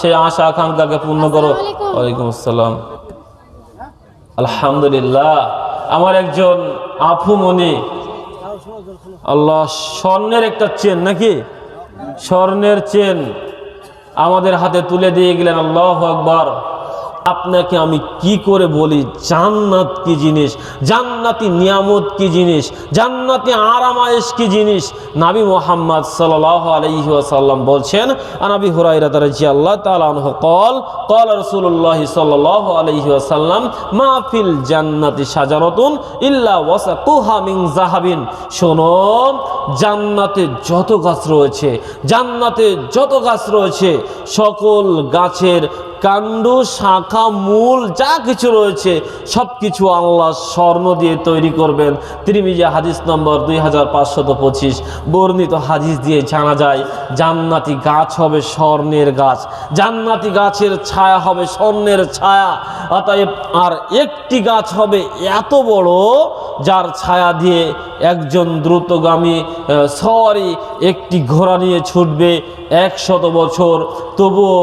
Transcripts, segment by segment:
সেই আশা আকাঙ্ক্ষাকে পূর্ণ করো। ওয়ালাইকুম আসসালাম। আলহামদুলিল্লাহ আমার একজন আফু মনি আল্লাহ স্বর্ণের একটা চেন নাকি? স্বর্ণের চেন আমাদের হাতে তুলে দিয়ে গেলেন আল্লাহ আকবার। আপনাকে আমি কি করে বলি? জান্নাত কি জিনিস? জান্নাতি নিয়ামত কি জিনিস? জান্নাতি আরামায়েশ কি জিনিস? নাবি মোহাম্মদ সাল আলহি আসাল্লাম বলছেন আনাবি হুরাইরা আল্লাহ কল কল রসুল্লাহ সাল আলহি আসাল্লাম মাহফিল জান্নাতি সাজানতুন ইল্লা ওয়াসা কুহামিং জাহাবিন শোনো, জান্নাতে যত গাছ রয়েছে, জান্নাতে যত গাছ রয়েছে, সকল গাছের কাণ্ড, শাখা, মূল, যা কিছু রয়েছে সব কিছু আল্লাহ স্বর্ণ দিয়ে তৈরি করবেন। তিরিমিজি হাদিস নম্বর দুই হাজার পাঁচশত পঁচিশ। বর্ণিত হাদিস দিয়ে জানা যায়, জান্নাতি গাছ হবে স্বর্ণের গাছ। জান্নাতি গাছের ছায়া হবে স্বর্ণের ছায়া। অতএব আর একটি গাছ হবে এত বড়, যার ছায়া দিয়ে একজন দ্রুতগামী সরি একটি ঘোড়া নিয়ে ছুটবে একশত বছর। তবুও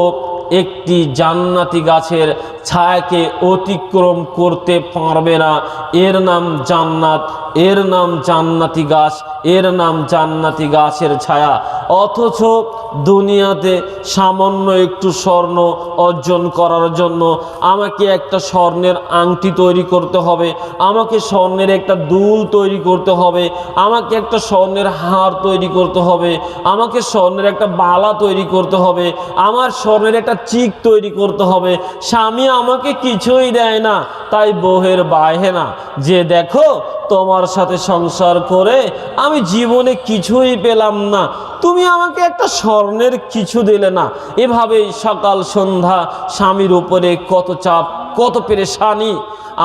একটি জান্নাতি গাছের ছায়াকে অতিক্রম করতে পারবে না। এর নাম জান্নাত, এর নাম জান্নাতি গাছ, এর নাম জান্নাতি গাছের ছায়া। অথচ দুনিয়াতে সামান্য একটু স্বর্ণ অর্জন করার জন্য আমাকে একটা স্বর্ণের আংটি তৈরি করতে হবে, আমাকে স্বর্ণের একটা দুল তৈরি করতে হবে, আমাকে একটা স্বর্ণের হার তৈরি করতে হবে, আমাকে স্বর্ণের একটা বালা তৈরি করতে হবে, আমার স্বর্ণের একটা চিক তৈরি করতে হবে। স্বামী আমাকে কিছুই দেয় না, তাই বহের বাহে না। যে দেখো তোমার সাথে সংসার করে আমি জীবনে কিছুই পেলাম না। তুমি আমাকে একটা স্বর্ণের কিছু দিলে না। এভাবেই সকাল সন্ধ্যা স্বামীর উপরে কত চাপ কত পেরেশানি।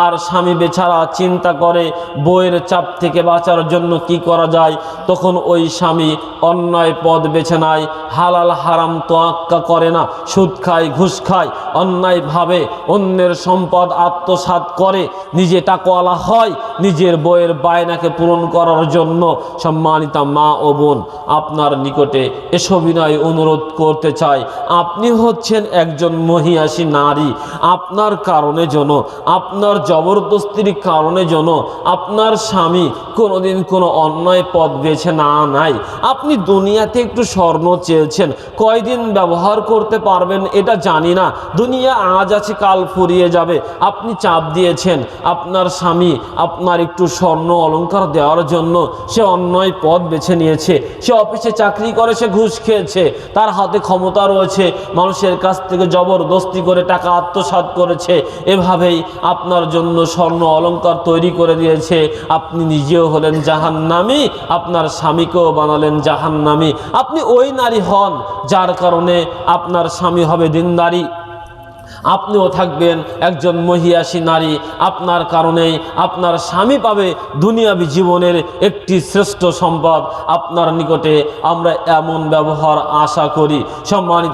আর স্বামী বেচারা চিন্তা করে, বইয়ের চাপ থেকে বাঁচার জন্য কি করা যায়? তখন ওই স্বামী অন্যায় পদ বেছে নেয়, হালাল হারাম তো তোয়াক্কা করে না, সুদ খায়, ঘুষ খায় অন্যায়ভাবে অন্যের সম্পদ আত্মসাৎ করে, নিজে টাকওয়ালা হয়, নিজের বইয়ের বায়নাকে পূরণ করার জন্য। সম্মানিতা মা ও বোন, আপনার নিকটে এসব বিনয় অনুরোধ করতে চাই। আপনি হচ্ছেন একজন মহিয়াসী নারী, আপনার কারণে যেন, আপনার জবরদস্তির কারণে যেন আপনার স্বামী কোনোদিন কোনো অন্যায় পথ বেছে না নাই আপনি দুনিয়াতে একটু স্বর্ণ চেয়েছেন, কয়দিন ব্যবহার করতে পারবেন এটা জানি না। দুনিয়া আজ আছে, কাল ফুরিয়ে যাবে। আপনি চাপ দিয়েছেন, আপনার স্বামী আপনার একটু স্বর্ণ অলংকার দেওয়ার জন্য সে অন্যায় পথ বেছে নিয়েছে। সে অফিসে চাকরি করে, সে ঘুষ খেয়েছে, তার হাতে ক্ষমতা রয়েছে, মানুষের কাছ থেকে জবরদস্তি করে টাকা আত্মসাৎ করেছে এভাবেই আপনার জন্য স্বর্ণ অলংকার তৈরি করে দিয়েছে। আপনি নিজেও হলেন জাহান্নামি, আপনার স্বামীকেও বানালেন জাহান্নামি। আপনি ওই নারী হন যার কারণে আপনার স্বামী হবে দিনদারি। আপনিও থাকবেন একজন মহিয়াসী নারী। আপনার কারণেই আপনার স্বামী পাবে দুনিয়াবি জীবনের একটি শ্রেষ্ঠ সম্পদ। আপনার নিকটে আমরা এমন ব্যবহার আশা করি। সম্মানিত